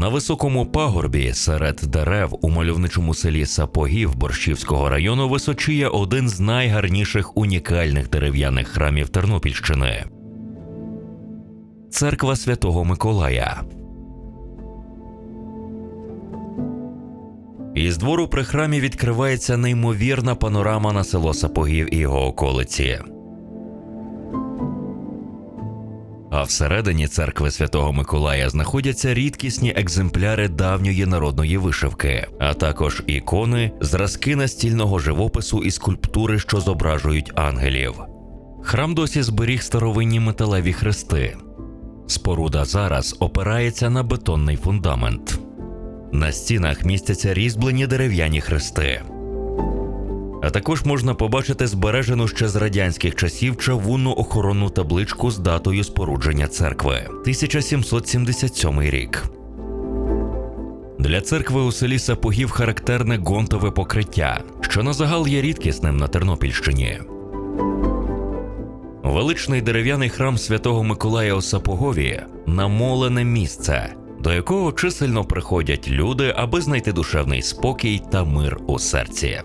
На високому пагорбі серед дерев у мальовничому селі Сапогів Борщівського району височіє один з найгарніших унікальних дерев'яних храмів Тернопільщини. Церква Святого Миколая. Із двору при храмі відкривається неймовірна панорама на село Сапогів і його околиці. А всередині церкви Святого Миколая знаходяться рідкісні екземпляри давньої народної вишивки, а також ікони, зразки настільного живопису і скульптури, що зображують ангелів. Храм досі зберіг старовинні металеві хрести. Споруда зараз опирається на бетонний фундамент. На стінах містяться різьблені дерев'яні хрести. А також можна побачити збережену ще з радянських часів чавунну охоронну табличку з датою спорудження церкви 1777 рік. Для церкви у селі Сапогів характерне гонтове покриття, що на загал є рідкісним на Тернопільщині. Величний дерев'яний храм святого Миколая у Сапогові намолене місце, до якого чисельно приходять люди, аби знайти душевний спокій та мир у серці.